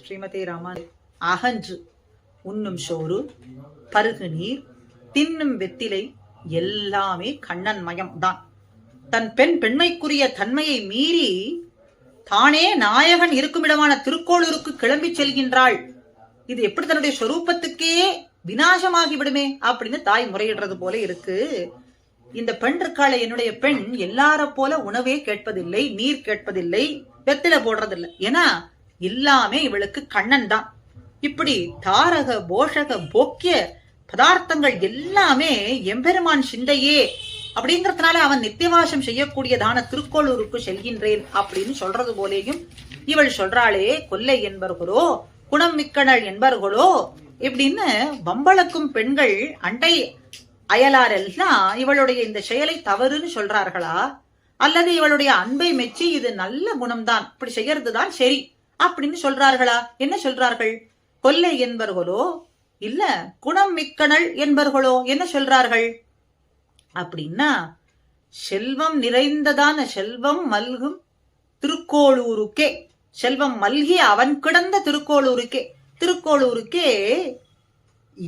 ஸ்ரீமதி ராமான் அகன்று உண்ணும் சோறு பருகு நீர் தின்னும் வெத்திலை எல்லாமே கண்ணன் மயம் தான். தன் பெண் பெண்மைக்குரிய தன்மையை மீறி தானே நாயகன் இருக்குமிடமான திருக்கோளூருக்கு கிளம்பிச் செல்கின்றாள். இது எப்படி தன்னுடைய சொரூபத்துக்கே வினாசமாகி விடுமே அப்படின்னு தாய் முறையிடுறது போல இருக்கு. இந்த பெண் இருக்காள என்னுடைய பெண் எல்லார போல உணவே கேட்பதில்லை நீர் கேட்பதில்லை வெத்தில போடுறதில்லை. ஏன்னா எல்லாமே இவளுக்கு கண்ணன் தான் இப்படி தாரக போஷக போக்கிய பதார்த்தங்கள் எல்லாமே எம்பெருமான் சிந்தையே அப்படிங்கறதுனால அவன் நித்தியவாசம் செய்யக்கூடியதான திருக்கோளூருக்கு செல்கின்றேன் அப்படின்னு சொல்றது போலேயும் இவள் சொல்றாளே கொல்லை என்பர்களோ குணம் மிக்கணள் என்பர்களோ இப்படின்னு வம்பளக்கும் பெண்கள் அண்டை அயலார் எல்லாம் இவளுடைய இந்த செயலை தவறுன்னு சொல்றார்களா? அல்லது இவளுடைய அன்பை மெச்சி இது நல்ல குணம்தான் இப்படி செய்யறதுதான் சரி. அப்படின்னு சொல்றார்களா? என்ன சொல்றார்கள்? கொல்லை என்பர்களோ? இல்ல குணம் மிக்கணள் என்பர்களோ? என்ன சொல்றார்கள்? அப்படின்னா செல்வம் நிறைந்ததான செல்வம் மல்கும் திருக்கோளூருக்கே. செல்வம் மல்கி அவன் கிடந்த திருக்கோளூருக்கே. திருக்கோளூருக்கே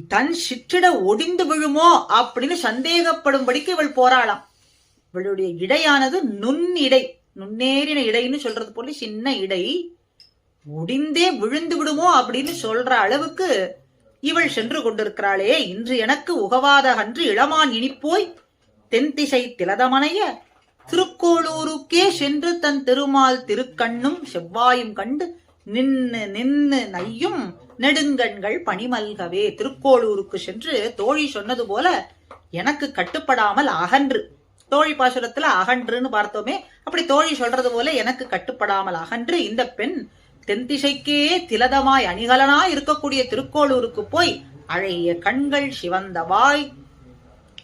தன் சிற்றிட ஒடிந்து விழுமோ அப்படின்னு சந்தேகப்படும்படிக்கு இவள் போராளாம். இவளுடைய இடையானது நுண் இடை நுண்ணேறின இடைன்னு சொல்றது போல சின்ன இடை. முடிந்தே விழுந்து விடுமோ அப்படின்னு சொல்ற அளவுக்கு இவள் சென்று கொண்டிருக்கிறாளே. இன்று எனக்கு உகவாத அன்று இளமான் இனிப்போய் தென்திசை திலதமனைய திருக்கோளூருக்கே சென்று தன் திருமால் திருக்கண்ணும் செவ்வாயும் கண்டு நின்னு நின்னு நையும் நெடுங்கண்கள் பணிமல்கவே. திருக்கோளூருக்கு சென்று தோழி சொன்னது போல எனக்கு கட்டுப்படாமல் அகன்று. தோழி பாசுரத்துல அகன்றுன்னு பார்த்தோமே. அப்படி தோழி சொல்றது போல எனக்கு கட்டுப்படாமல் அகன்று. இந்த பெண் தென்திசைக்கே திலதமாய் அணிகலனாய் இருக்கக்கூடிய திருக்கோளூருக்கு போய் அழகிய கண்கள் சிவந்த வாய்.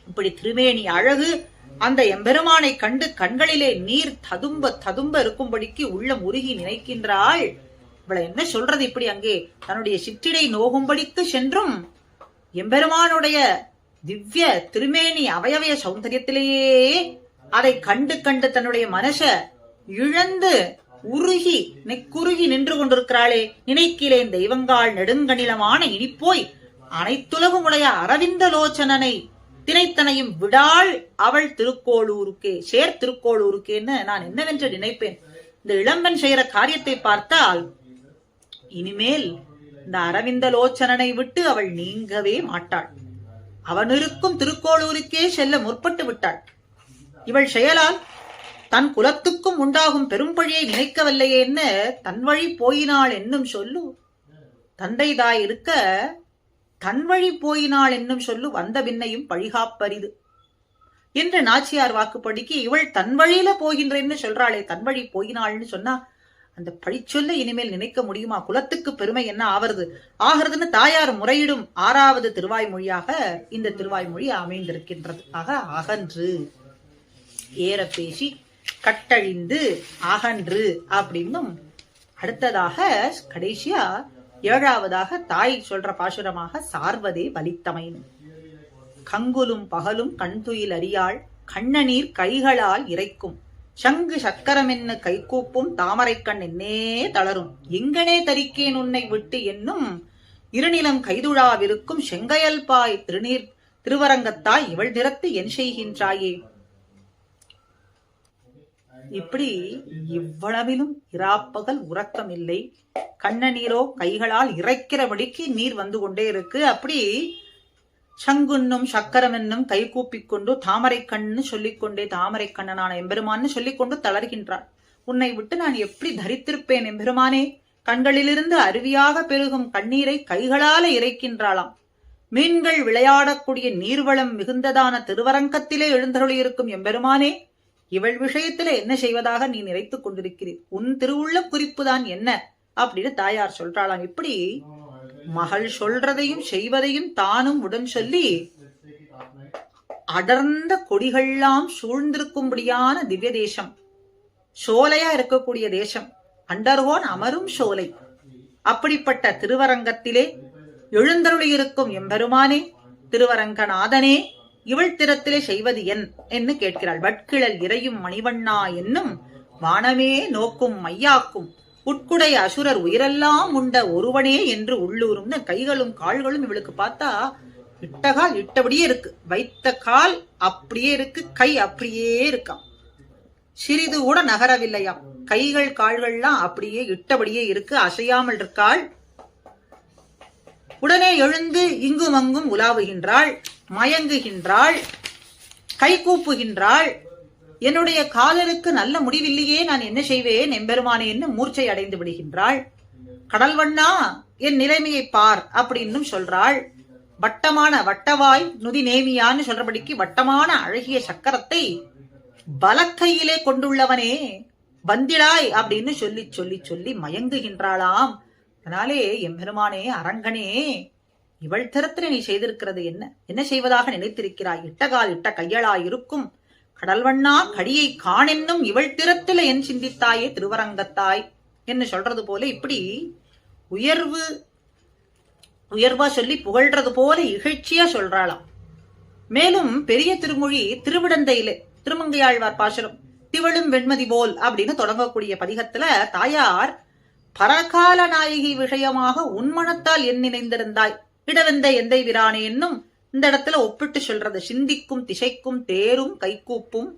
இப்படி திருமேனி அழகு அந்த எம்பெருமானை கண்டு கண்களிலே நீர் ததும்ப ததும்ப இருக்கும்படிக்கு உள்ள முருகி நினைக்கின்றாள். இவளை என்ன சொல்றது இப்படி அங்கே? தன்னுடைய சிற்றிடை நோகும்படிக்கு சென்றும் எம்பெருமானுடைய திவ்ய திருமேனி அவயவய சௌந்தரியத்திலேயே அதை கண்டு கண்டு தன்னுடைய மனச இழந்து உருகி நெக்குருகி நின்று கொண்டிருக்கிறாளே. நினைக்கிலேன் தெய்வங்கால் நெடுங்கணிலமான இனிப்போய் அனைத்துலகுமுடைய அரவிந்த லோச்சனனை தினைத்தனையும் விடாள் அவள் திருக்கோளூருக்கே சேர் திருக்கோளூருக்கேன்னு நான் என்னவென்று நினைப்பேன். இந்த இளம்பன் செய்கிற காரியத்தை பார்த்தால் இனிமேல் இந்த அரவிந்த லோச்சனனை விட்டு அவள் நீங்கவே மாட்டாள். அவன் இருக்கும் திருக்கோளூருக்கே செல்ல முற்பட்டு விட்டாள். இவள் செயலால் தன் குலத்துக்கும் உண்டாகும் பெரும்பழியை நினைக்கவில்லையேன்னு தன் வழி போயினாள் என்னும் சொல்லு. தந்தை தாய் இருக்க தன் வழி போயினாள் என்னும் சொல்லு வந்த பின்னையும் பழிகாப்பரிது. என்று நாச்சியார் வாக்குப்படிக்கு இவள் தன் வழியில போகின்றேன்னு சொல்றாளே தன் வழி போயினாள்னு சொன்னா அந்த பழிச்சொல்ல இனிமேல் நினைக்க முடியுமா? குலத்துக்கு பெருமை என்ன ஆவறது? ஆகிறதுன்னு தாயார் முறையிடும் ஆறாவது திருவாய்மொழியாக இந்த திருவாய்மொழி அமைந்திருக்கின்றது. ஆக அகன்று. ஏற பேசி கட்டழிந்து அகன்று அப்படின்னும் அடுத்ததாக கடைசியா ஏழாவதாக தாய் சொல்ற பாசுரமாக சார்வதே வலித்தமைன். கங்குலும் பகலும் கண்துயில் அறியாள் கண்ணநீர் கைகளால் இறைக்கும். சங்கு சக்கரமென்ன கைகூப்பும் தாமரைக்கண் என்னே தளரும். எங்கனே தரிக்கேன் உன்னை விட்டு என்னும் இருநிலம் கைதுழாவிருக்கும் செங்கையல் பாய் திருநீர் திருவரங்கத்தாய் இவள் திறத்து என் செய்கின்றாயே. இப்படி இவ்வளவிலும் இராப்பகல் உறக்கம் இல்லை கண்ணநீரோ கைகளால் இறைக்கிறபடிக்கு நீர் வந்து கொண்டே இருக்கு. அப்படி சங்குன்னும் சக்கரம் என்னும் கை கூப்பிக்கொண்டு தாமரை கண்ணு சொல்லிக்கொண்டே தாமரை கண்ணனான எம்பெருமான்னு சொல்லிக்கொண்டு தளர்கின்றான். உன்னை விட்டு நான் எப்படி தரித்திருப்பேன் எம்பெருமானே? கண்களிலிருந்து அருவியாக பெருகும் கண்ணீரை கைகளால இறைக்கின்றாளாம். மீன்கள் விளையாடக்கூடிய நீர்வளம் மிகுந்ததான திருவரங்கத்திலே எழுந்தருளியிருக்கும் எம்பெருமானே இவள் விஷயத்துல என்ன செய்வதாக நீ நினைத்துக் கொண்டிருக்கிறீர்? உன் திருவுள்ள குறிப்புதான் என்ன? அப்படின்னு தாயார் சொல்றாளாம். இப்படி மகள் சொல்றதையும் செய்வதையும் தானும் உடன் சொல்லி அடர்ந்த கொடிகள்லாம் சூழ்ந்திருக்கும்படியான திவ்ய தேசம் சோலையா இருக்கக்கூடிய தேசம் அண்டர்கோன் அமரும் சோலை. அப்படிப்பட்ட திருவரங்கத்திலே எழுந்தருளியிருக்கும் எம்பெருமானே திருவரங்கநாதனே இவள் திறத்திலே செய்வது என் என்று கேட்கிறாள். வட்கிழல் இறையும் மணிவண்ணா என்னும் வானமே நோக்கும் மையாக்கும் உட்குடை அசுரர் உயிரெல்லாம் உண்ட ஒருவனே என்று உள்ளூரும்னு கைகளும் கால்களும் இவளுக்கு பார்த்தா இட்டகால் இட்டபடியே இருக்கு. வைத்த கால் அப்படியே இருக்கு கை அப்படியே இருக்காம். சிறிது கூட நகரவில்லையாம். கைகள் கால்கள்லாம் அப்படியே இட்டபடியே இருக்கு அசையாமல் இருக்காள். உடனே எழுந்து இங்கும் அங்கும் உலாவுகின்றாள். மயங்குகின்றாள் கை கூப்புகின்றாள். என்னுடைய காதலுக்கு நல்ல முடிவில்லையே நான் என்ன செய்வேன்? எம்பெருமானே என்று மூர்ச்சை அடைந்து விடுகின்றாள். கடல்வண்ணா என் நிலைமையை பார் அப்படின்னும் சொல்றாள். வட்டமான வட்டவாய் நுதி நேமியான்னு சொல்றபடிக்கு வட்டமான அழகிய சக்கரத்தை பலக்கையிலே கொண்டுள்ளவனே வந்திடாய் அப்படின்னு சொல்லி சொல்லி சொல்லி மயங்குகின்றாளாம். அதனாலே எம்பெருமானே அரங்கனே இவள் தரத்தினை நீ செய்திருக்கிறது என்ன? என்ன செய்வதாக நினைத்திருக்கிறாய்? இட்டகால் இட்ட கையளாயிருக்கும். கடல்வண்ணா கடியை காணென்னும் இவள் திறத்தில என் சிந்தித்தாயே திருவரங்கத்தாய். என்று சொல்றது போல இப்படி உயர்வு உயர்வா சொல்லி புகழ்றது போல இகழ்ச்சியா சொல்றாளாம். மேலும் பெரிய திருமொழி திருவிடந்தையிலே திருமங்கையாழ்வார் பாசுரம் திவழும் வெண்மதி போல் அப்படின்னு தொடங்கக்கூடிய பதிகத்துல தாயார் பரகால நாயகி விஷயமாக உன்மனத்தால் என் நினைந்திருந்தாய். இடவெந்த எந்தை விரானே என்னும் இந்த இடத்துல ஒப்பிட்டு சொல்றது. சிந்திக்கும் திசைக்கும் தேரும் கைக்கூப்பும்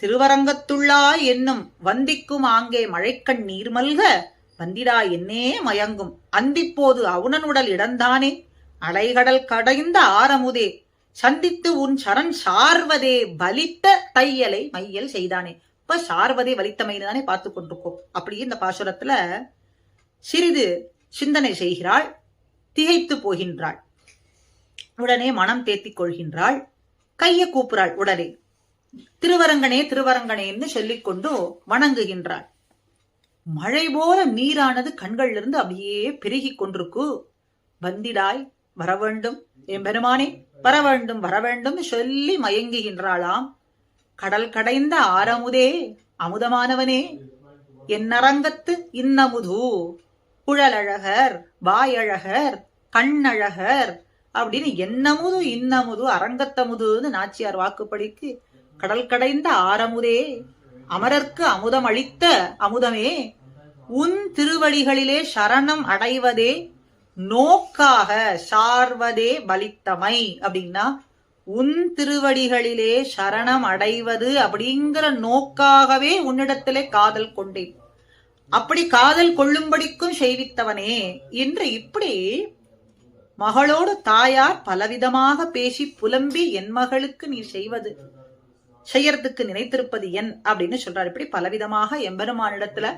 திருவரங்கத்துள்ளா என்னும் வந்திக்கும் ஆங்கே மழைக்கண் நீர் மல்க வந்திடா என்னே மயங்கும். அந்திப்போது அவுணனுடல் இடந்தானே அலைகடல் கடைந்த ஆரமுதே சந்தித்து உன் சரண் சார்வதே வலித்த தையலை மையல் செய்தானே. இப்ப சார்வதே வலித்தமைன்னு தானே பார்த்து கொண்டிருக்கோம். அப்படி இந்த பாசுரத்துல சிறிது சிந்தனை செய்கிறாள். திகைத்து போகின்றாள். உடனே மனம் தேத்திக் கொள்கின்றாள். கையை கூப்புறாள் உடனே திருவரங்கனே திருவரங்கனேன்னு சொல்லிக்கொண்டு வணங்குகின்றாள். மழை போல நீரானது கண்களிலிருந்து அப்படியே பெருகிக் கொண்டிருக்கு. வந்திடாய் வர வேண்டும். என் பெருமானே வர வேண்டும் வர வேண்டும் சொல்லி மயங்குகின்றாளாம். கடல் கடைந்த ஆரமுதே அமுதமானவனே என் அரங்கத்து இன்னமுது. குழலழகர் வாயழகர் கண்ணழகர் அப்படின்னு என்னமுது இன்னமுது அரங்கத்தமுதுன்னு நாச்சியார் வாக்குப்படிக்கு கடல் கடைந்த ஆரமுதே. அமரர்க்கு அமுதம் அளித்த அமுதமே. உன் திருவடிகளிலே சரணம் அடைவதே நோக்காக சார்வதே பலித்தமை அப்படின்னா உன் திருவடிகளிலே சரணம் அடைவது அப்படிங்கிற நோக்காகவே உன்னிடத்திலே காதல் கொண்டேன். அப்படி காதல் கொள்ளும்படிக்கும் செய்வித்தவனே என்று இப்படி மகளோடு தாயார் பலவிதமாக பேசி புலம்பி என் மகளுக்கு நீ செய்வது செய்யறதுக்கு நினைத்திருப்பது என் அப்படின்னு சொல்றாரு. இப்படி பலவிதமாக எம்பெருமானிடத்துல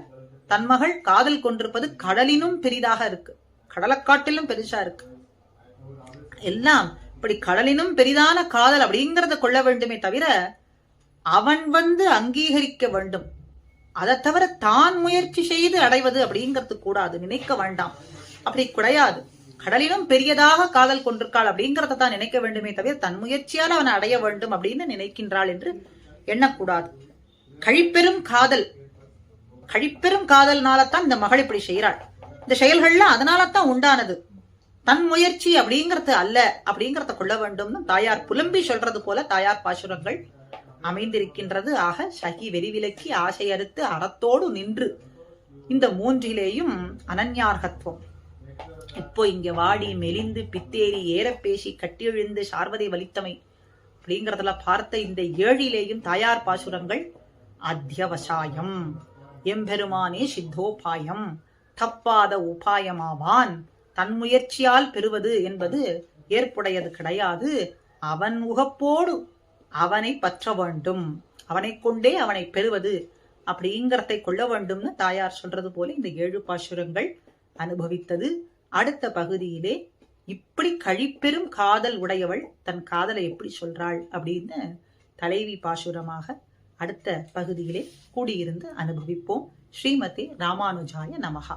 தன் மகள் காதல் கொண்டிருப்பது கடலினும் பெரிதாக இருக்கு. கடலக்காட்டிலும் பெருசா இருக்கு. எல்லாம் இப்படி கடலினும் பெரிதான காதல் அப்படிங்கறத கொள்ள வேண்டுமே தவிர அவன் வந்து அங்கீகரிக்க வேண்டும். அதை தவிர தான் முயற்சி செய்து அடைவது அப்படிங்கிறது கூடாது நினைக்க வேண்டாம். அப்படி கிடையாது. கடலிலும் பெரியதாக காதல் கொண்டிருக்காள் அப்படிங்கறத தான் நினைக்க வேண்டுமே தவிர தன் முயற்சியால் அவனை அடைய வேண்டும் அப்படின்னு நினைக்கின்றாள் என்று எண்ணக்கூடாது. கழிப்பெரும் காதல். கழிப்பெரும் காதல்னாலத்தான் இந்த மகள் இப்படி செய்யறாள் இந்த செயல்கள்லாம் அதனாலதான் உண்டானது. தன் முயற்சி அப்படிங்கறது அல்ல அப்படிங்கறத கொள்ள வேண்டும்னு தாயார் புலம்பி சொல்றது போல தாயார் பாசுரங்கள் அமைந்திருக்கின்றது. ஆக சகி வெறிவிலக்கி ஆசை அறுத்து அறத்தோடு நின்று இந்த மூன்றிலேயும் அனன்யார்கத்துவம். இப்போ இங்க வாடி மெலிந்து பித்தேறி ஏறப்பேசி கட்டியெழுந்து சார்வதை வலித்தமை. அப்படிங்கறதுல பார்த்த இந்த ஏழிலேயும் தாயார் பாசுரங்கள் அத்தியவசாயம். எம்பெருமானே சித்தோபாயம் தப்பாத உபாயமாவான். தன் முயற்சியால் பெறுவது என்பது ஏற்புடையது கிடையாது. அவன் முகப்போடு அவனை பற்ற வேண்டும். அவனை கொண்டே அவனை பெறுவது அப்படிங்கிறதை கொள்ள வேண்டும்னு தாயார் சொல்றது போல இந்த ஏழு பாசுரங்கள் அனுபவித்தது. அடுத்த பகுதியிலே இப்படி கழிப்பெரும் காதல் உடையவள் தன் காதலை எப்படி சொல்றாள் அப்படின்னு தலைவி பாசுரமாக அடுத்த பகுதியிலே கூடியிருந்து அனுபவிப்போம். ஸ்ரீமதி ராமானுஜாய நமகா